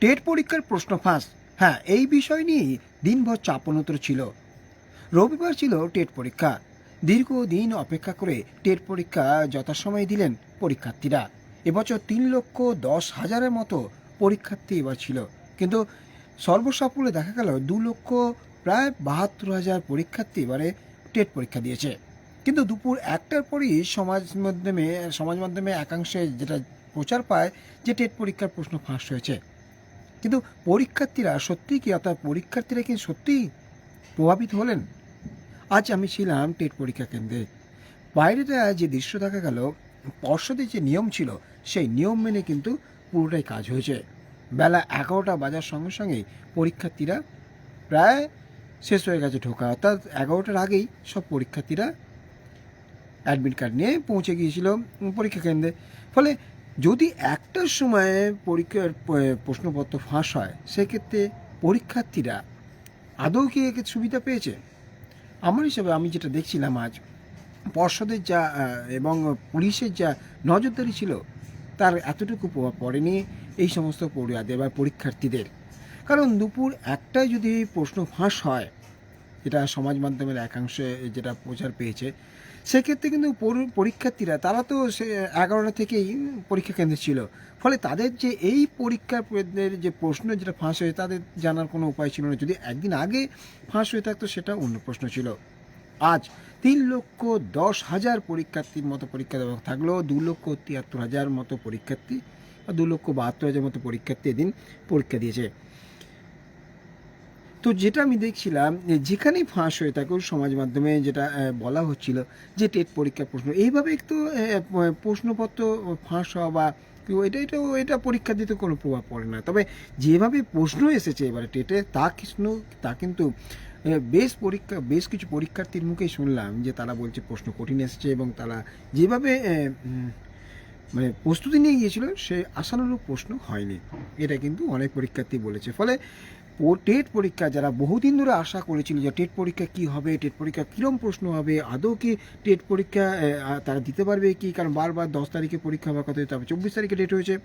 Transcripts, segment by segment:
TET পরীক্ষার প্রশ্ন ফাঁস। হ্যাঁ এই বিষয় নিয়েই দিনভর চাপনতর ছিল। রবিবার ছিল টেট পরীক্ষা। দীর্ঘদিন অপেক্ষা করে টেট পরীক্ষা যথাসময়ে দিলেন পরীক্ষার্থীরা। এবছর তিন লক্ষ দশ হাজারের মতো পরীক্ষার্থী এবার ছিল। কিন্তু সর্বসাফল্যে দেখা গেল, দু লক্ষ প্রায় বাহাত্তর হাজার পরীক্ষার্থী এবারে টেট পরীক্ষা দিয়েছে। কিন্তু দুপুর একটার পরই সমাজ মাধ্যমে সমাজ মাধ্যমে একাংশে যেটা প্রচার পায় যে টেট পরীক্ষার প্রশ্ন ফাঁস হয়েছে। কিন্তু পরীক্ষার্থীরা, সত্যিই কি অর্থাৎ পরীক্ষার্থীরা কি সত্যিই প্রভাবিত হলেন? আজ আমি ছিলাম টেট পরীক্ষা কেন্দ্রে। বাইরেটা যে দৃশ্য দেখা গেল, পর্ষদের যে নিয়ম ছিল, সেই নিয়ম মেনে কিন্তু পুরোটাই কাজ হয়েছে। বেলা এগারোটা বাজার সঙ্গে সঙ্গে পরীক্ষার্থীরা প্রায় শেষ হয়ে গেছে ঢোকা। অর্থাৎ এগারোটার আগেই সব পরীক্ষার্থীরা অ্যাডমিট কার্ড নিয়ে পৌঁছে গিয়েছিল পরীক্ষা কেন্দ্রে। ফলে যদি একটার সময়ে পরীক্ষার প্রশ্নপত্র ফাঁস হয়, সেক্ষেত্রে পরীক্ষার্থীরা আদৌ কি একে সুবিধা পেয়েছে? আমার হিসাবে আমি যেটা দেখছিলাম আজ, পর্ষদের যা এবং পুলিশের যা নজরদারি ছিল, তার এতটুকু প্রভাব পড়েনি এই সমস্ত পড়ুয়াদের বা পরীক্ষার্থীদের। কারণ দুপুর একটায় যদি প্রশ্ন ফাঁস হয়, যেটা সমাজ মাধ্যমের একাংশে যেটা প্রচার পেয়েছে সেক্ষেত্রে কিন্তু পরীক্ষার্থীরা, তারা তো সে এগারোটা থেকেই পরীক্ষা কেন্দ্রে ছিল। ফলে তাদের যে এই পরীক্ষার যে প্রশ্ন যেটা ফাঁস হয়েছে, তাদের জানার কোনো উপায় ছিল না। যদি একদিন আগে ফাঁস হয়ে থাকতো, সেটা অন্য প্রশ্ন ছিল। আজ তিন লক্ষ দশ হাজার পরীক্ষার্থীর মতো পরীক্ষা দেওয়া থাকলেও দু লক্ষ তিয়াত্তর হাজার মতো পরীক্ষার্থী বা দু লক্ষ বাহাত্তর হাজার মতো পরীক্ষার্থী এদিন পরীক্ষা দিয়েছে। তো যেটা আমি দেখছিলাম যেখানেই ফাঁস হয়ে থাকুক সমাজ মাধ্যমে যেটা বলা হচ্ছিল যে টেট পরীক্ষার প্রশ্ন, এইভাবে একটু প্রশ্নপত্র ফাঁস হওয়া বা এটা এটা এটা পরীক্ষা দিতে কোনো প্রভাব পড়ে না। তবে যেভাবে প্রশ্ন এসেছে এবারে টেটে, তা কৃষ্ণ, তা কিন্তু বেশ পরীক্ষা, বেশ কিছু পরীক্ষার্থীর মুখেই শুনলাম যে তারা বলছে প্রশ্ন কঠিন এসেছে এবং তারা যেভাবে মানে প্রস্তুতি নিয়ে গিয়েছিল, সে আশানুরূপ প্রশ্ন হয়নি। এটা কিন্তু অনেক পরীক্ষার্থী বলেছে। ফলে ও- টেট পরীক্ষা যারা বহুদিন ধরে আশা করেছিল যে টেট পরীক্ষা কি হবে, টেট পরীক্ষা কীরকম প্রশ্ন হবে, আদৌ কি টেট পরীক্ষা তারা দিতে পারবে কি? কারণ বারবার দশ তারিখে পরীক্ষা হওয়ার কথা তবে চব্বিশ তারিখে ডেট হয়েছে।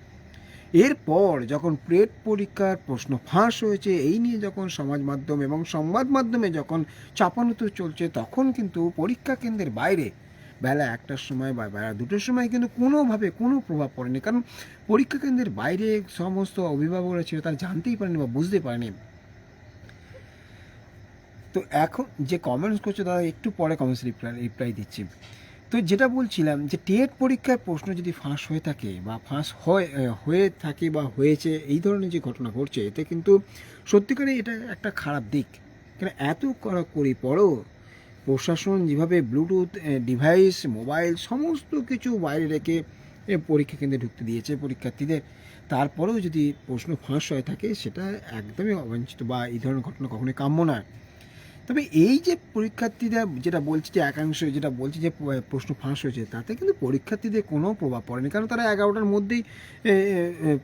এরপর যখন টেট পরীক্ষার প্রশ্ন ফাঁস হয়েছে, এই নিয়ে যখন সমাজ মাধ্যম এবং সংবাদ মাধ্যমে যখন চাপানুতো চলছে, তখন কিন্তু পরীক্ষা কেন্দ্রের বাইরে বেলা একটার সময় বা বেলা দুটোর সময় কিন্তু কোনোভাবে কোনো প্রভাব পড়েনি। কারণ পরীক্ষা কেন্দ্রের বাইরে সমস্ত অভিভাবকরা ছিল, তারা জানতেই পারেনি বা বুঝতে পারেনি। তো এখন যে কমেন্টস করছে তারা একটু পরে কমেন্টস রিপ্লাই রিপ্লাই দিচ্ছি। তো যেটা বলছিলাম যে টেট পরীক্ষার প্রশ্ন যদি ফাঁস হয়ে থাকে বা ফাঁস হয়, হয়ে থাকে বা হয়েছে, এই ধরনের যে ঘটনা ঘটছে, এতে কিন্তু সত্যিকারে এটা একটা খারাপ দিক। কেন এত করা করি পরও প্রশাসন যেভাবে ব্লুটুথ ডিভাইস মোবাইল সমস্ত কিছু বাইরে রেখে পরীক্ষা কেন্দ্রে ঢুকতে দিয়েছে পরীক্ষার্থীদের। তারপরেও যদি প্রশ্ন ফাঁস হয়ে থাকে, সেটা একদমই অবাঞ্ছিত বা এই ধরনের ঘটনা কখনোই কাম্য নয়। তবে এই যে পরীক্ষার্থীরা যেটা বলছে যে একাংশ, যেটা বলছে যে প্রশ্ন ফাঁস হয়েছে, তাতে কিন্তু পরীক্ষার্থীদের কোনো প্রভাব পড়েনি। কারণ তারা এগারোটার মধ্যেই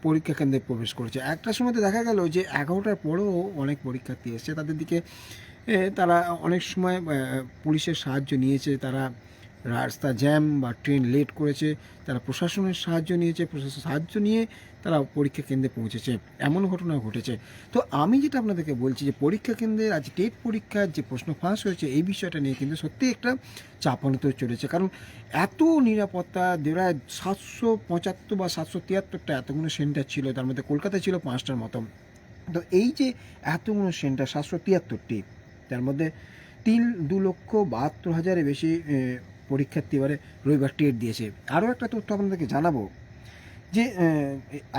পরীক্ষা কেন্দ্রে প্রবেশ করেছে। একটা সময় তো দেখা গেল যে, এগারোটার পরেও অনেক পরীক্ষার্থী এসছে। তাদের দিকে তারা অনেক সময় পুলিশের সাহায্য নিয়েছে, তারা রাস্তা জ্যাম বা ট্রেন লেট করেছে, তারা প্রশাসনের সাহায্য নিয়েছে প্রশাসনের সাহায্য নিয়ে তারা পরীক্ষা কেন্দ্রে পৌঁছেছে। এমন ঘটনা ঘটেছে। তো আমি যেটা আপনাদেরকে বলছি যে, পরীক্ষা কেন্দ্রে আজ টেট পরীক্ষার যে প্রশ্ন ফাঁস হয়েছে, এই বিষয়টা নিয়ে কিন্তু সত্যি একটা চাপানোতে চলেছে। কারণ এত নিরাপত্তা, দেড় সাতশো পঁচাত্তর বা সাতশো তিয়াত্তরটা এতগুলো সেন্টার ছিল, তার মধ্যে কলকাতায় ছিল পাঁচটার মতো। তো এই যে এতগুলো সেন্টার, সাতশো তিয়াত্তরটি তার মধ্যে তিন দু লক্ষ বাহাত্তর হাজারের বেশি পরীক্ষার্থী এবারে রবিবার টেট দিয়েছে। আরও একটা তথ্য আপনাদেরকে জানাব যে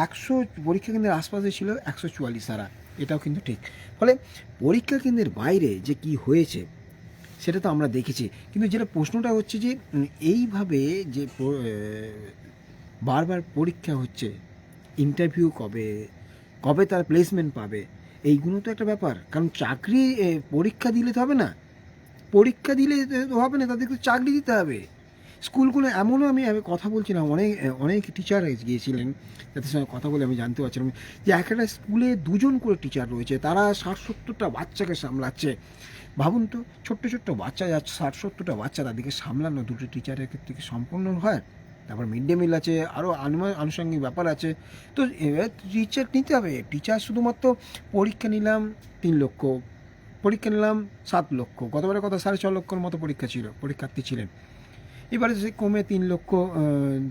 একশো পরীক্ষা কেন্দ্রের আশপাশে ছিল একশো চুয়াল্লিশ সারা। এটাও কিন্তু ঠিক। ফলে পরীক্ষা কেন্দ্রের বাইরে যে কি হয়েছে, সেটা তো আমরা দেখেছি। কিন্তু যেটা প্রশ্নটা হচ্ছে যে এইভাবে যে বারবার পরীক্ষা হচ্ছে ইন্টারভিউ কবে কবে তার প্লেসমেন্ট পাবে এইগুলো তো একটা ব্যাপার। কারণ চাকরি পরীক্ষা দিলে তো হবে না। পরীক্ষা দিলে তো হবে না, তাদেরকে চাকরি দিতে হবে। স্কুলগুলো এমনও আমি আমি কথা বলছিলাম অনেক অনেক টিচার গিয়েছিলেন, যাদের সঙ্গে কথা বলে আমি জানতে পারছিলাম যে এক একটা স্কুলে দুজন করে টিচার রয়েছে, তারা ষাট সত্তরটা বাচ্চাকে সামলাচ্ছে। ভাবুন তো, ছোট্ট ছোট্ট বাচ্চা যাচ্ছে ষাট সত্তরটা বাচ্চা তাদেরকে সামলানো, দুটো টিচারের ক্ষেত্রে সম্পূর্ণ হয়? তারপর মিড ডে মিল আছে আরও আনুষঙ্গিক ব্যাপার আছে। তো টিচার নিতে হবে। টিচার শুধুমাত্র পরীক্ষা নিলাম তিন লক্ষ, পরীক্ষা নিলাম সাত লক্ষ। গতবারের কথা সাড়ে ছ লক্ষর মতো পরীক্ষা ছিল, পরীক্ষার্থী ছিলেন। এবারে সে কমে তিন লক্ষ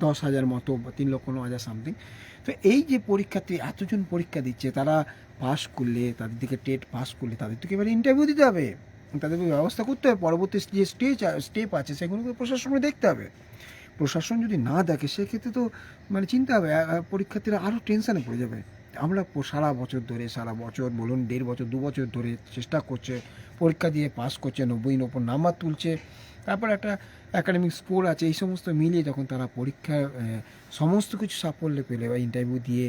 দশ হাজার মতো, বা তিন লক্ষ ন হাজার সামথিং তো এই যে পরীক্ষার্থী এতজন পরীক্ষা দিচ্ছে, তারা পাস করলে, তাদের দিকে টেট পাস করলে, তাদের তো এবারে ইন্টারভিউ দিতে হবে। তাদেরকে ব্যবস্থা করতে হবে। পরবর্তী যে স্টেজ স্টেপ আছে, সেগুলোকে প্রশাসনকে দেখতে হবে। প্রশাসন যদি না দেখে, সেক্ষেত্রে তো মানে চিন্তা হবে পরীক্ষার্থীরা আরও টেনশানে পড়ে যাবে। আমরা সারা বছর ধরে, সারা বছর বলুন, দেড় বছর, দু বছর ধরে চেষ্টা করছে, পরীক্ষা দিয়ে পাস করছে, নব্বই ওপর নাম্বার তুলছে। তারপর একটা একাডেমিক স্কোর আছে, এই সমস্ত মিলিয়ে যখন তারা পরীক্ষা সমস্ত কিছু সাফল্য পেলে বা ইন্টারভিউ দিয়ে,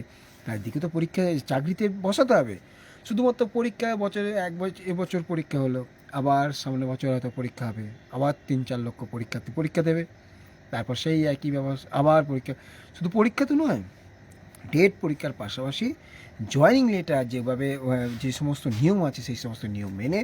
তার দিকে তো পরীক্ষায় চাকরিতে বসাতে হবে। শুধুমাত্র পরীক্ষা, বছরে এক বছর এবছর পরীক্ষা হলো, আবার সামনে বছর হয়তো পরীক্ষা হবে, আবার তিন চার লক্ষ পরীক্ষার্থী পরীক্ষা দেবে। তারপর সেই একই ব্যবস্থা, আবার পরীক্ষা, শুধু পরীক্ষা তো নয় ডেট পরীক্ষার পাশাপাশি জয়নিং লেটার যেভাবে যে সমস্ত নিয়ম আছে, সেই সমস্ত নিয়ম মেনে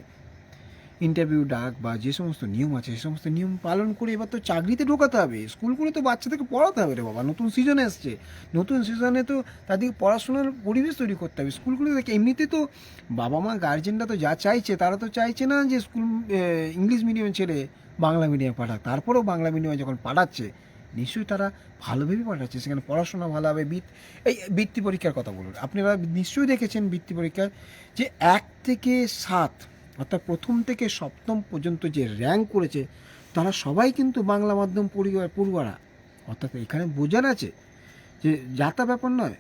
ইন্টারভিউ ডাক বা যে সমস্ত নিয়ম আছে সেই সমস্ত নিয়ম পালন করে এবার তো চাকরিতে ঢোকাতে হবে। স্কুলগুলো তো বাচ্চাদেরকে পড়াতে হবে রে বাবা, নতুন সিজন এসছে। নতুন সিজনে তো তাদেরকে পড়াশোনার পরিবেশ তৈরি করতে হবে। স্কুলগুলো দেখে, এমনিতে তো বাবা মা গার্জেনরা তো যা চাইছে, তারা তো চাইছে না যে স্কুল ইংলিশ মিডিয়ামে ছেলে বাংলা মিডিয়ামে পাঠাক। তারপরেও বাংলা মিডিয়ামে যখন পাঠাচ্ছে, নিশ্চয়ই তারা ভালোভাবে পাঠাচ্ছে। সেখানে পড়াশোনা ভালো হবে বৃত্তি এই বৃত্তি পরীক্ষার কথা বলুন। আপনারা নিশ্চয়ই দেখেছেন বৃত্তি পরীক্ষায় যে এক থেকে সাত অর্থাৎ প্রথম থেকে সপ্তম পর্যন্ত যে র্যাঙ্ক করেছে, তারা সবাই কিন্তু বাংলা মাধ্যম পরিবার, পড়ুয়ারা। অর্থাৎ এখানে বোঝার আছে যে যাতা ব্যাপার নয়,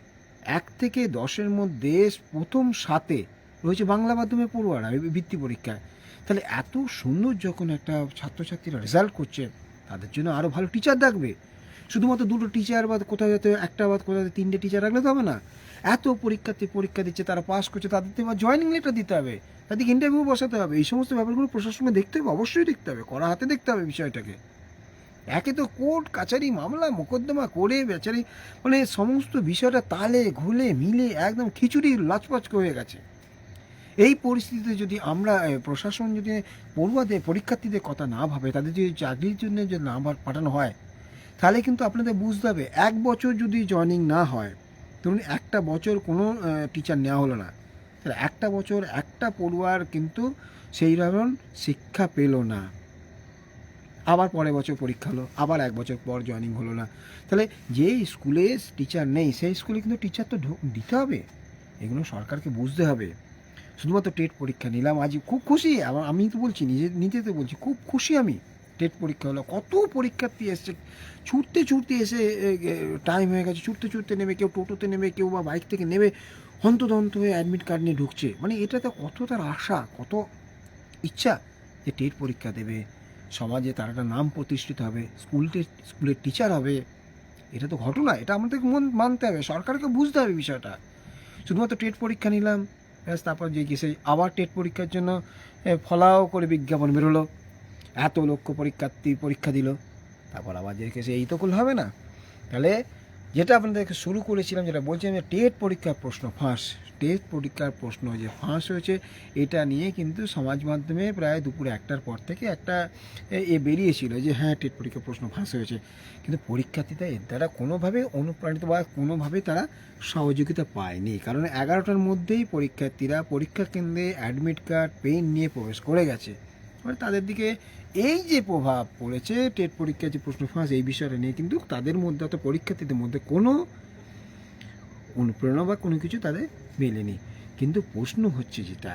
এক থেকে দশের মধ্যে প্রথম সাতে রয়েছে বাংলা মাধ্যমে পড়ুয়ারা বৃত্তি পরীক্ষায়। তাহলে এত সুন্দর যখন একটা ছাত্রছাত্রীরা রেজাল্ট করছে, তাদের জন্য আরও ভালো টিচার থাকবে শুধুমাত্র দুটো টিচার বা কোথাও যাতে, একটা বা কোথাও তিনটে টিচার রাখলে তো হবে না। এত পরীক্ষার্থী পরীক্ষা দিচ্ছে, তারা পাস করছে, তাদের তো এবার জয়নিং লেটার দিতে হবে, তাদেরকে ইন্টারভিউ বসাতে হবে, এই সমস্ত ব্যাপারগুলো প্রশাসনকে দেখতে হবে, অবশ্যই দেখতে হবে করা হাতে দেখতে হবে বিষয়টাকে। একে তো কোর্ট, কাছারি মামলা, মোকদ্দমা করে বেচারি মানে সমস্ত বিষয়টা তালে, ঘুলে, মিলে একদম খিচুড়ি লাচপাচ হয়ে গেছে। এই পরিস্থিতিতে যদি আমরা প্রশাসন যদি পড়ুয়াদের, পরীক্ষার্থীদের কথা না ভাবে, তাদের যদি চাকরির জন্য যদি না পাঠানো হয়, তাহলে কিন্তু আপনাদের বুঝতে হবে, এক বছর যদি জয়নিং না হয় ধরুন একটা বছর কোনো টিচার নেওয়া হলো না। তাহলে একটা বছর একটা পড়ুয়ার কিন্তু সেই রকম শিক্ষা পেল না। আবার পরের বছর পরীক্ষা হলো, আবার এক বছর পর জয়েনিং হলো না। তাহলে যে স্কুলে টিচার নেই, সেই স্কুলে কিন্তু টিচার তো দিতে হবে। এগুলো সরকারকে বুঝতে হবে। শুধুমাত্র টেট পরীক্ষা নিলাম আজ খুব খুশি, আমি তো বলছি, নিজে নিজে তো বলছি, খুব খুশি আমি। টেট পরীক্ষা হলো। কত পরীক্ষার্থী এসছে? ছুটতে ছুটতে এসে টাইম হয়ে গেছে। ছুটতে ছুটতে নেমে কেউ টোটোতে নেমে, কেউ বা বাইক থেকে নেবে হন্তদন্ত হয়ে অ্যাডমিট কার্ড নিয়ে ঢুকছে। মানে এটাতে কত তার আশা, কত ইচ্ছা যে টেট পরীক্ষা দেবে? সমাজে তার একটা নাম প্রতিষ্ঠিত হবে স্কুলতে স্কুলের টিচার হবে। এটা তো ঘটনা, এটা আমাদেরকে মন, মানতে হবে, সরকারকে বুঝতে হবে বিষয়টা। শুধুমাত্র টেট পরীক্ষা নিলাম, ব্যাস, তারপর যে সেই আবার টেট পরীক্ষার জন্য ফলাও করে বিজ্ঞাপন বেরোলো। এত লক্ষ পরীক্ষার্থী পরীক্ষা দিল। তারপর আবার যে কেসে এই তো করলে হবে না। তাহলে যেটা আপনাদেরকে শুরু করেছিলাম, যেটা বলছিলাম যে টেট পরীক্ষার প্রশ্ন, ফাঁস। টেট পরীক্ষার প্রশ্ন যে ফাঁস হয়েছে, এটা নিয়ে কিন্তু সমাজ মাধ্যমে প্রায় দুপুরে একটার পর থেকে একটা এ- বেরিয়েছিল যে হ্যাঁ টেট পরীক্ষার প্রশ্ন ফাঁস হয়েছে। কিন্তু পরীক্ষার্থীরা এর দ্বারা কোনোভাবে অনুপ্রাণিত বা কোনোভাবে তারা সহযোগিতা পায়নি। কারণ এগারোটার মধ্যেই পরীক্ষার্থীরা পরীক্ষা কেন্দ্রে অ্যাডমিট কার্ড পেন নিয়ে প্রবেশ করে গেছে। মানে তাদের দিকে এই যে প্রভাব পড়েছে, টেট পরীক্ষার যে প্রশ্ন ফাঁস, এই বিষয়টা নিয়ে কিন্তু তাদের মধ্যে অর্থাৎ পরীক্ষার্থীদের মধ্যে কোনো অনুপ্রেরণা বা কোনো কিছু তাদের মেলেনি। কিন্তু প্রশ্ন হচ্ছে যেটা,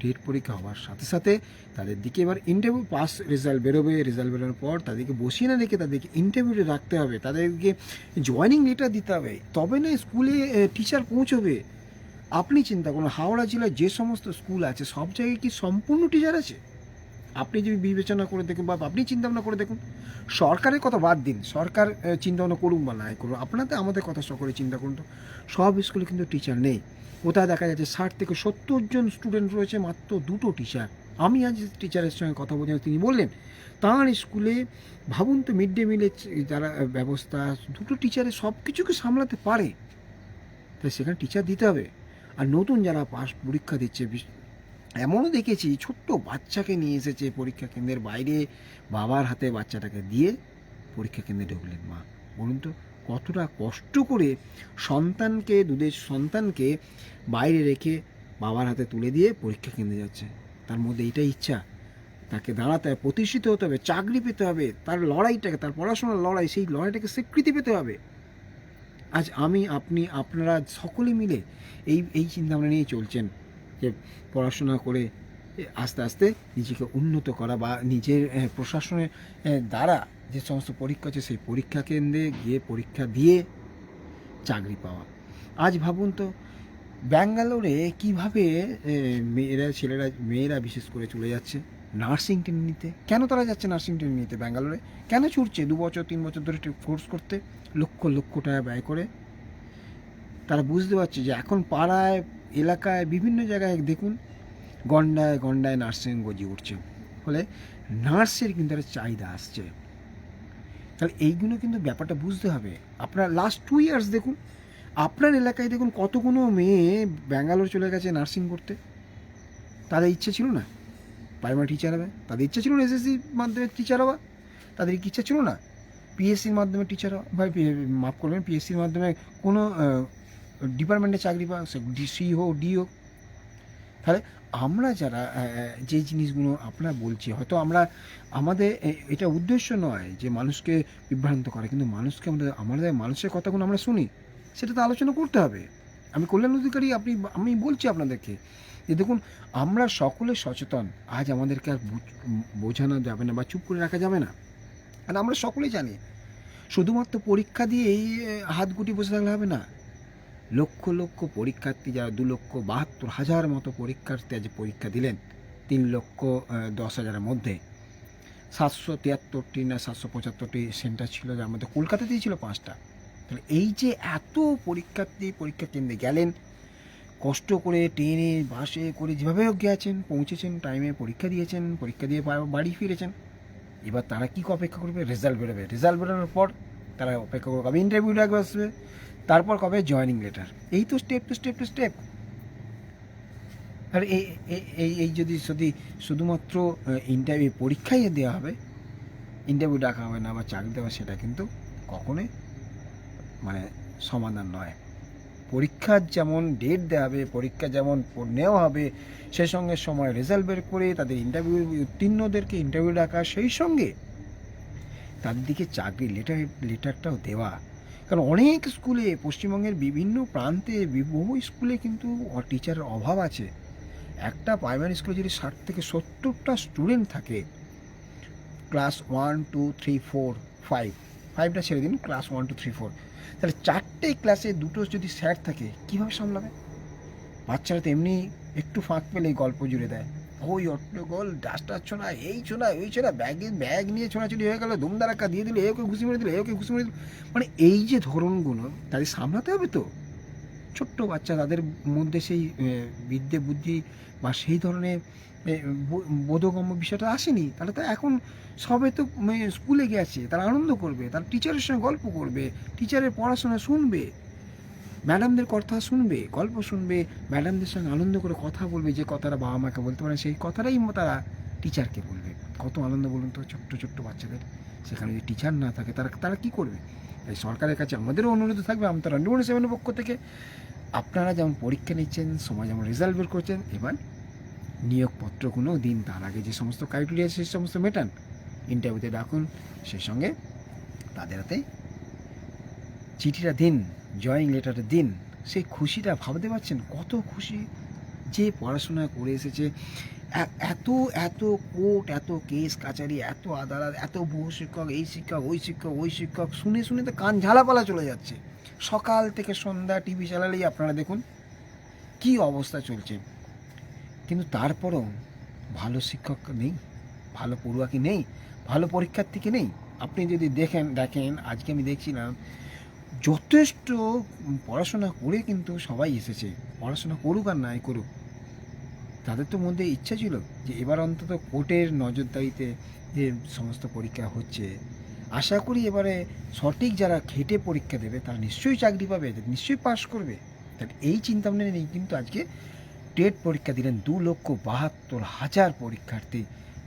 টেট পরীক্ষা হওয়ার সাথে সাথে তাদের দিকে এবার ইন্টারভিউ পাস রেজাল্ট বেরোবে রেজাল্ট বেরোনোর পর তাদেরকে বসিয়ে না রেখে তাদেরকে ইন্টারভিউতে রাখতে হবে, তাদেরকে জয়নিং লেটার দিতে হবে, তবে না স্কুলে টিচার পৌঁছবে। আপনি চিন্তা করুন, হাওড়া জেলায় যে সমস্ত স্কুল আছে, সব জায়গায় কি সম্পূর্ণ টিচার আছে? আপনি যদি বিবেচনা করে দেখুন বা আপনি চিন্তা ভাবনা করে দেখুন, সরকারের কথা বাদ দিন। সরকার চিন্তা ভাবনা করুন বা নাই করুন আপনাদের আমাদের কথা সকলে চিন্তা করুন তো। সব স্কুলে কিন্তু টিচার নেই। কোথায় দেখা যাচ্ছে ষাট থেকে সত্তর জন স্টুডেন্ট রয়েছে, মাত্র দুটো টিচার আমি আজ টিচারের সঙ্গে কথা বলছিলাম তিনি বললেন, তাঁর স্কুলে ভাবুন তো মিড ডে মিলের যারা ব্যবস্থা, দুটো টিচারে সব কিছুকে সামলাতে পারে। তাই সেখানে টিচার দিতে হবে। আর নতুন যারা পাস পরীক্ষা দিচ্ছে এমনও দেখেছি, ছোট্ট বাচ্চাকে নিয়ে এসেছে পরীক্ষা কেন্দ্রের বাইরে। বাবার হাতে বাচ্চাটাকে দিয়ে পরীক্ষা কেন্দ্রে ঢুকলেন মা। বলুন তো, কতটা কষ্ট করে সন্তানকে, দুধের সন্তানকে বাইরে রেখে বাবার হাতে তুলে দিয়ে পরীক্ষা কেন্দ্রে যাচ্ছে। তার মধ্যে এটাই ইচ্ছা। তাকে দাঁড়াতে হবে, প্রতিষ্ঠিত হতে হবে, চাকরি পেতে হবে, তার লড়াইটাকে, তার পড়াশোনার লড়াই, সেই লড়াইটাকে স্বীকৃতি পেতে হবে। আজ আমি, আপনি, আপনারা সকলে মিলে এই এই চিন্তাভাবনা নিয়ে চলছেন। যে পড়াশোনা করে আস্তে আস্তে নিজেকে উন্নত করা বা নিজের প্রশাসনের দ্বারা যে সমস্ত পরীক্ষা আছে সেই পরীক্ষা কেন্দ্রে গিয়ে পরীক্ষা দিয়ে চাকরি পাওয়া। আজ ভাবুন তো, ব্যাঙ্গালোরে কীভাবে মেয়েরা, ছেলেরা, মেয়েরা বিশেষ করে চলে যাচ্ছে নার্সিং ট্রেনিং নিতে? কেন তারা যাচ্ছে নার্সিং ট্রেনিং নিতে ব্যাঙ্গালোরে? কেন ছুটছে দু বছর, তিন বছর ধরে কোর্স করতে? লক্ষ লক্ষ টাকা ব্যয় করে। তারা বুঝতে পারছে যে এখন পাড়ায় এলাকায় বিভিন্ন জায়গায় দেখুন, গন্ডায় গন্ডায় নার্সিং গজি উঠছে। ফলে নার্সের কিন্তু একটা চাহিদা আসছে। তাহলে এইগুলো কিন্তু ব্যাপারটা বুঝতে হবে। আপনার লাস্ট টু ইয়ার্স দেখুন, আপনার এলাকায় দেখুন কতগুলো মেয়ে ব্যাঙ্গালোর চলে গেছে নার্সিং করতে। তাদের ইচ্ছে ছিল না। প্রাইমারি টিচার হবে। তাদের ইচ্ছা ছিল না এসএসসি মাধ্যমে টিচার হওয়া। তাদের ইচ্ছা ছিল না? পিএসসির মাধ্যমে টিচার হওয়া। ভাই মাফ করবেন পিএসসির মাধ্যমে কোনো ডিপার্টমেন্টে চাকরি পাওয়া সে ডিসি হোক ডি হোক। তাহলে আমরা যারা যে জিনিসগুলো আপনারা বলছি হয়তো আমরা আমাদের এটা উদ্দেশ্য নয় যে মানুষকে বিভ্রান্ত করে কিন্তু মানুষকে আমাদের আমাদের মানুষের কথাগুলো আমরা শুনি সেটা তো আলোচনা করতে হবে। আমি কল্যাণ অধিকারী আপনি আমি বলছি আপনাদেরকে যে দেখুন আমরা সকলে সচেতন আজ আমাদেরকে আর বোঝানো যাবে না বা চুপ করে রাখা যাবে না। আর আমরা সকলেই জানি শুধুমাত্র পরীক্ষা দিয়েই এ, হাত গুটি বসে থাকলে হবে না। লক্ষ লক্ষ পরীক্ষার্থী যারা দু লক্ষ বাহাত্তর হাজার মতো পরীক্ষার্থী আজ পরীক্ষা দিলেন, তিন লক্ষ দশ হাজারের মধ্যে। সাতশো তিয়াত্তরটি না সাতশো পঁচাত্তরটি সেন্টার ছিল, যার মধ্যে কলকাতাতেই ছিল পাঁচটা। তাহলে এই যে এত পরীক্ষার্থী, পরীক্ষা কেন্দ্রে গেলেন, কষ্ট করে ট্রেনে, বাসে করে যেভাবে গেছেন পৌঁছেছেন টাইমে পরীক্ষা দিয়েছেন, পরীক্ষা দিয়ে বাড়ি ফিরেছেন। এবার তারা কী অপেক্ষা করবে? রেজাল্ট বেরোবে। রেজাল্ট বেরোনোর পর তারা অপেক্ষা করবে। কবে ইন্টারভিউ ডাকবে আসবে? তারপর কবে? জয়েনিং লেটার এই তো step to step to step আর এই এই- এই যদি যদি শুধুমাত্র ইন্টারভিউ পরীক্ষাই দেওয়া হবে ইন্টারভিউ ডাকা হবে না বা চাকরি দেওয়া সেটা কিন্তু কখনোই মানে সমাধান নয়। পরীক্ষার যেমন ডেট দেওয়া হবে, পরীক্ষা যেমন নেওয়া হবে, সেই সঙ্গে সময় রেজাল্ট বের করে তাদের ইন্টারভিউ উত্তীর্ণদেরকে ইন্টারভিউ ডাকা, সেই সঙ্গে তাদের দিকে চাকরি লেটার লেটারটাও দেওয়া। কারণ অনেক স্কুলে পশ্চিমবঙ্গের বিভিন্ন প্রান্তে বহু স্কুলে কিন্তু টিচারের অভাব আছে। একটা প্রাইমারি স্কুলে যদি ষাট থেকে সত্তরটা স্টুডেন্ট থাকে class one two three four five ফাইভটা ছেড়ে দিন class one two three four তাহলে চারটে ক্লাসে দুটো যদি স্যার থাকে, কীভাবে সামলাবে? বাচ্চারা তো এমনি একটু ফাঁক পেলেই গল্প জুড়ে দেয়। ওই অট্টগোল ডাস্টার ছোনা এই ছোনা ওই ছোনা ব্যাগে, ব্যাগ নিয়ে ছোড়াছুড়ি হয়ে গেল ধুমধারাক্কা দিয়ে দিল, এ ওকে ঘুষি মেরে দিল, এ ওকে ঘুষি মেরে দিল। মানে এই যে ধরনগুলো, তাদের সামলাতে হবে তো? ছোট্ট বাচ্চা, তাদের মধ্যে সেই বিদ্যে বুদ্ধি বা সেই ধরনের বোধগম্য বিষয়টা আসেনি। তাহলে তো এখন সবে তো স্কুলে গেছে, তারা আনন্দ করবে, তারা টিচারের সঙ্গে গল্প করবে টিচারের পড়াশোনা শুনবে। ম্যাডামদের কথা শুনবে, গল্প শুনবে, ম্যাডামদের সঙ্গে আনন্দ করে কথা বলবে, যে কথাটা বাবা মাকে বলতে পারে সেই কথাটাই তারা টিচারকে বলবে। কত আনন্দ বলুন তো, ছোট্ট ছোট্ট বাচ্চাদের। সেখানে যদি টিচার না থাকে, তারা তারা কী করবে? তাই সরকারের কাছে আমাদেরও অনুরোধ থাকবে, আমরা টোয়েন্টি সেভেনের পক্ষ থেকে। আপনারা যেমন পরীক্ষা নিচ্ছেন সময় যেমন রেজাল্ট বের করছেন, এবার নিয়োগপত্রগুলো দিন, তার আগে যে সমস্ত ক্রাইটেরিয়া সেই সমস্ত মেটান। ইন্টারভিউতে ডাকুন, সেই সঙ্গে তাদের হাতে চিঠিটা দিন। জয়িং লেটারটা দিন, সেই খুশিটা ভাবতে পারছেন? কত খুশি যে পড়াশোনা করে এসেছে। এত এত কোর্ট, এত কেস কাচারি, এত আদালত, এত বহু শিক্ষক, এই শিক্ষক, ওই শিক্ষক ওই শিক্ষক, শুনে শুনে তো কান ঝালাপালা চলে যাচ্ছে। সকাল থেকে সন্ধ্যা টিভি চালালেই আপনারা দেখুন কি অবস্থা চলছে। কিন্তু তারপরও ভালো শিক্ষক নেই, ভালো পড়ুয়া কি নেই, ভালো পরীক্ষার্থী কি নেই? আপনি যদি দেখেন দেখেন, আজকে আমি দেখছিলাম যথেষ্ট পড়াশোনা করে কিন্তু সবাই এসেছে। পড়াশোনা করুক আর নাই করুক। তাদের তো মধ্যে ইচ্ছা ছিল যে এবার অন্তত কোর্টের নজরদারিতে যে সমস্ত পরীক্ষা হচ্ছে। আশা করি এবারে সঠিক যারা খেটে পরীক্ষা দেবে, তারা নিশ্চয়ই চাকরি পাবে, নিশ্চয়ই পাশ করবে। তাহলে এই চিন্তা ভাবনা নিয়ে কিন্তু আজকে টেট পরীক্ষা দিলেন দু লক্ষ বাহাত্তর হাজার পরীক্ষার্থী,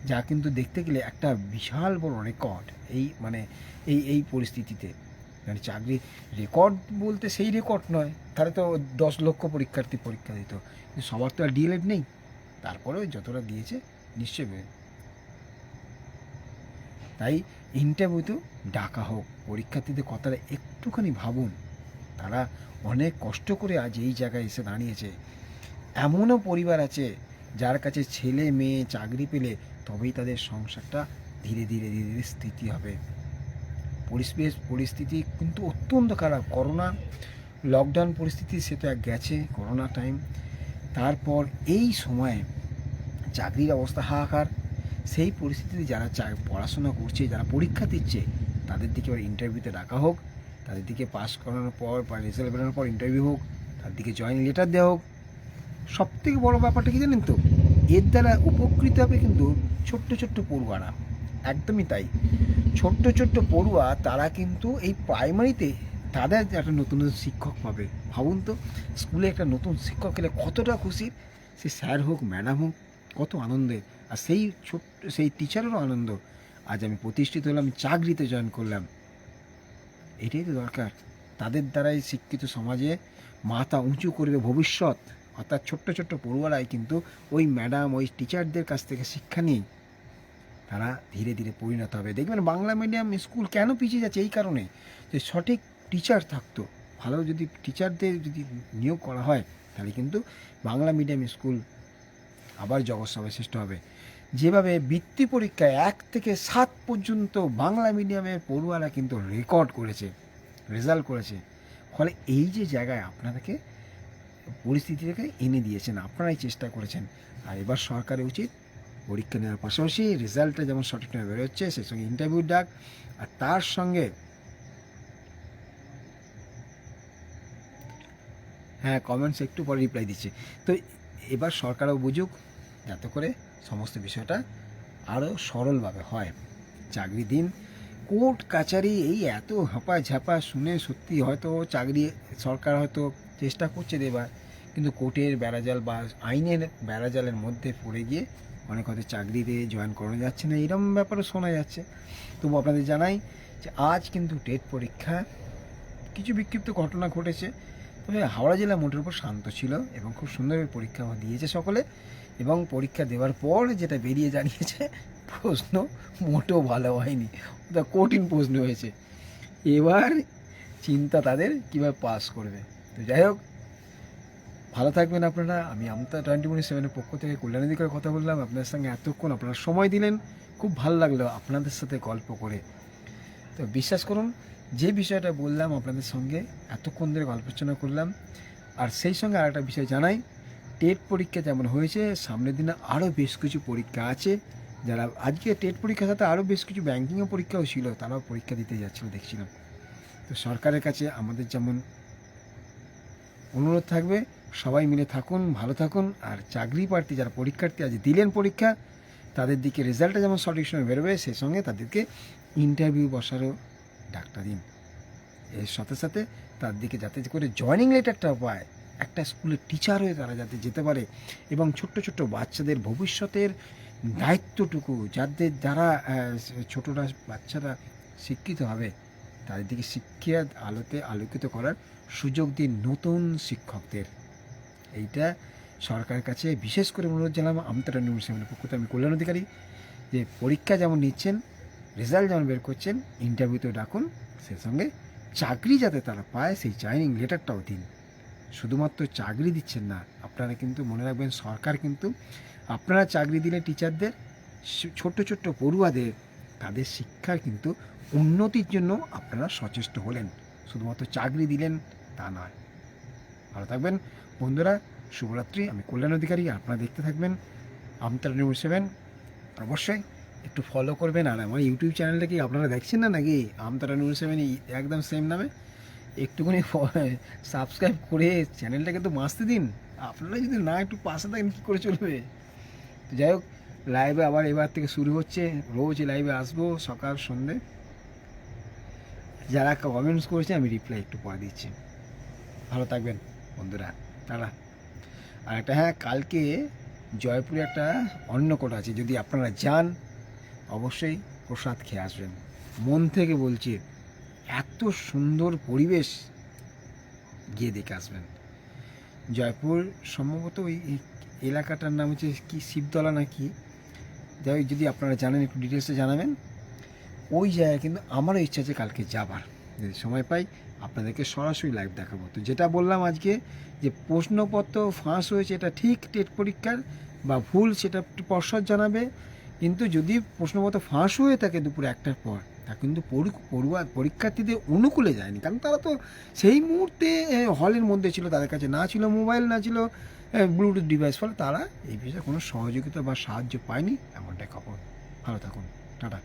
যা কিন্তু দেখতে গেলে একটা বিশাল বড় রেকর্ড এই মানে এই এই পরিস্থিতিতে। মানে চাকরি রেকর্ড বলতে সেই রেকর্ড নয়। তাহলে তো দশ লক্ষ পরীক্ষার্থী পরীক্ষা দিত। কিন্তু সবার তো আর ডিএলএড নেই। তারপরেও যতটা দিয়েছে, নিশ্চয়ই। তাই ইন্টারভিউতেও ডাকা হোক, পরীক্ষার্থীদের কথাটা একটুখানি ভাবুন। তারা অনেক কষ্ট করে আজ এই জায়গায় এসে দাঁড়িয়েছে। এমনও পরিবার আছে, যার কাছে ছেলে, মেয়ে, চাকরি পেলে তবেই তাদের সংসারটা ধীরে ধীরে ধীরে ধীরে স্থিতি হবে। পরিবেশ পরিস্থিতি কিন্তু অত্যন্ত খারাপ। করোনা লকডাউন পরিস্থিতি, সে তো এক গেছে, করোনা টাইম তারপর এই সময়ে চাকরির অবস্থা হাহাকার। সেই পরিস্থিতিতে যারা চা- পড়াশোনা করছে, যারা পরীক্ষা দিচ্ছে, তাদের দিকে এবার ইন্টারভিউতে ডাকা হোক। তাদের দিকে পাস করানোর পর বা রেজাল্ট বেরোনোর পর ইন্টারভিউ হোক, তার দিকে জয়েন লেটার দেওয়া হোক। সব থেকে বড়ো ব্যাপারটা কি জানেন তো? এর দ্বারা উপকৃত হবে কিন্তু ছোট্ট ছোট্ট পড়ুয়ারা। একদমই তাই। ছোট্ট ছোট্ট পড়ুয়া, তারা কিন্তু এই প্রাইমারিতে তাদের একটা নতুন নতুন শিক্ষক পাবে। ভাবুন তো, স্কুলে একটা নতুন শিক্ষক এলে কতটা খুশি? সে স্যার হোক ম্যাডাম হোক, কত আনন্দের আর সেই ছোট্ট, সেই টিচারেরও আনন্দ। আজ আমি প্রতিষ্ঠিত হলাম, চাকরিতে জয়েন করলাম। এটাই তো দরকার। তাদের দ্বারাই শিক্ষিত সমাজে মাথা উঁচু করবে ভবিষ্যৎ। অর্থাৎ ছোট্ট ছোট্ট পড়ুয়ারাই কিন্তু ওই ম্যাডাম ওই টিচারদের কাছ থেকে শিক্ষা নিয়ে তারা ধীরে ধীরে পরিণত হবে। দেখবেন বাংলা মিডিয়াম স্কুল কেন পিছিয়ে যাচ্ছে এই কারণে যে সঠিক টিচার থাকতো। ভালো যদি টিচারদের যদি নিয়োগ করা হয়, তাহলে কিন্তু বাংলা মিডিয়াম স্কুল আবার জগৎ সভায় শ্রেষ্ঠ হবে। যেভাবে বৃত্তি পরীক্ষায় এক থেকে সাত পর্যন্ত বাংলা মিডিয়ামের পড়ুয়ারা কিন্তু রেকর্ড করেছে রেজাল্ট করেছে। ফলে এই যে জায়গায় আপনাদেরকে পরিস্থিতিটাকে এনে দিয়েছেন, আপনারাই চেষ্টা করেছেন। আর এবার সরকারের উচিত পরীক্ষা নেওয়ার পাশাপাশি রেজাল্টটা যেমন সঠিকভাবে বেরোচ্ছে, সেই সঙ্গে ইন্টারভিউ ডাক, আর তার সঙ্গে হ্যাঁ কমেন্টস একটু পরে রিপ্লাই দিচ্ছে। তো এবার সরকারও বুঝুক, যাতে করে সমস্ত বিষয়টা আরও সরলভাবে হয়। চাকরি দিন। কোর্ট কাচারি এই এত হাঁপা ঝাপা শুনে সত্যি হয়তো চাকরি সরকার হয়তো চেষ্টা করছে দেবার, কিন্তু কোর্টের বেড়াজাল বা আইনের বেড়াজালের মধ্যে পড়ে গিয়ে অনেক হয়তো চাকরিতে জয়েন করানো যাচ্ছে না এরকম ব্যাপারে শোনা যাচ্ছে। তবু আপনাদের জানাই যে আজ কিন্তু টেট পরীক্ষা কিছু বিক্ষিপ্ত ঘটনা ঘটেছে। তবে হাওড়া জেলা মোটের উপর শান্ত ছিল এবং খুব সুন্দরভাবে পরীক্ষা দিয়েছে সকলে এবং পরীক্ষা দেওয়ার পর যেটা বেরিয়ে জানিয়েছে, প্রশ্ন মোটেও ভালো হয়নি। ওটা কঠিন প্রশ্ন হয়েছে। এবার চিন্তা তাদের কীভাবে পাস করবে। তো যাই হোক ভালো থাকবেন আপনারা। আমি আমতা টোয়েন্টি মিনিট সেভেনের পক্ষ থেকে কল্যাণী করে কথা বললাম। আপনাদের সঙ্গে এতক্ষণ আপনারা সময় দিলেন। খুব ভালো লাগল আপনাদের সাথে গল্প করে। তো বিশ্বাস করুন, যে বিষয়টা বললাম আপনাদের সঙ্গে, এতক্ষণ ধরে গল্প আলোচনা করলাম। আর সেই সঙ্গে আরেকটা বিষয় জানাই, টেট পরীক্ষা যেমন হয়েছে, সামনের দিনে আরও বেশ কিছু পরীক্ষা আছে। যারা আজকে টেট পরীক্ষার সাথে আরও বেশ কিছু ব্যাঙ্কিংয়ের পরীক্ষাও ছিল, তারাও পরীক্ষা দিতে যাচ্ছিল, দেখছিলাম। তো সরকারের কাছে আমাদের যেমন অনুরোধ থাকবে। সবাই মিলে থাকুন, ভালো থাকুন। আর চাকরি প্রার্থী যারা পরীক্ষার্থী আজ দিলেন পরীক্ষা, তাদের দিকে রেজাল্টটা যেমন সঠিক সময় বেরোবে সেই সঙ্গে তাদেরকে ইন্টারভিউ বসারও ডাক্তার দিন। এর সাথে সাথে তার দিকে যাতে করে জয়নিং লেটারটা পায়, একটা স্কুলের টিচার হয়ে তারা যাতে যেতে পারে এবং ছোট্ট ছোট্ট বাচ্চাদের ভবিষ্যতের দায়িত্বটুকু, যাদের যারা ছোটরা, বাচ্চারা শিক্ষিত হবে তাদের দিকে শিক্ষার আলোতে আলোকিত করার সুযোগ দিন নতুন শিক্ষকদের। এইটা সরকারের কাছে বিশেষ করে অনুরোধ জানাব আমতারা সেভেনের পক্ষ আমি কল্যাণ অধিকারী, যে পরীক্ষা যেমন নিচ্ছেন রেজাল্ট যেমন বের করছেন ইন্টারভিউতেও ডাকুন, সেই সঙ্গে চাকরি যাতে তারা পায়, সেই জয়নিং লেটারটাও দিন। শুধুমাত্র চাকরি দিচ্ছেন না, আপনারা কিন্তু মনে রাখবেন সরকার কিন্তু আপনারা চাকরি দিলে টিচারদের ছোট্ট ছোট্ট পড়ুয়াদের তাদের শিক্ষার কিন্তু উন্নতির জন্য আপনারা সচেষ্ট হলেন। শুধুমাত্র চাকরি দিলেন তা নয়। ভালো থাকবেন। বন্ধুরা, শুভরাত্রি। আমি কল্যাণ অধিকারী, আপনারা দেখতে থাকবেন। Amtara news seven. অবশ্যই একটু ফলো করবেন। আর আমার ইউটিউব চ্যানেলটা কি আপনারা দেখছেন না নাকি? আমতারা নিউজ সেভেন একদম সেম নামে। একটুখানি সাবস্ক্রাইব করে চ্যানেলটাকে তো বাঁচতে দিন। আপনারা যদি না একটু পাশে থাকেন, কী করে চলবে? তো যাই হোক লাইভে আবার এবার থেকে শুরু হচ্ছে। রোজ লাইভে আসব সকাল সন্ধে যারা কমেন্টস করেছে, আমি রিপ্লাই একটু পরে দিচ্ছি। ভালো থাকবেন, বন্ধুরা। তারা আর একটা হ্যাঁ কালকে জয়পুরে একটা অন্নকোট আছে, যদি আপনারা যান, অবশ্যই প্রসাদ খেয়ে আসবেন। মন থেকে বলছি, এত সুন্দর পরিবেশ গিয়ে দেখে আসবেন। জয়পুর সম্ভবত ওই এলাকাটার নাম হচ্ছে কি, শিবতলা নাকি? যাই যদি আপনারা জানেন, একটু ডিটেলসে জানাবেন। ওই জায়গায় কিন্তু আমারও ইচ্ছা আছে কালকে যাবার। যদি সময় পাই, আপনাদেরকে সরাসরি লাইভ দেখাবো। তো যেটা বললাম আজকে যে প্রশ্নপত্র ফাঁস হয়েছে, এটা ঠিক টেট পরীক্ষার বা ভুল সেটা পর্ষদ জানাবে। কিন্তু যদি প্রশ্নপত্র ফাঁস হয়ে থাকে দুপুর একটার পর, তা কিন্তু পড়ু- পড়ুয়া, পরীক্ষার্থীদের অনুকূলে যায়নি। কারণ তারা তো সেই মুহূর্তে হলের মধ্যে ছিল, তাদের কাছে না ছিল মোবাইল না ছিল ব্লুটুথ ডিভাইস ফলে তারা এই বিষয়ে কোনো সহযোগিতা বা সাহায্য পায়নি, এমনটাই খবর। ভালো থাকুন। টাটা।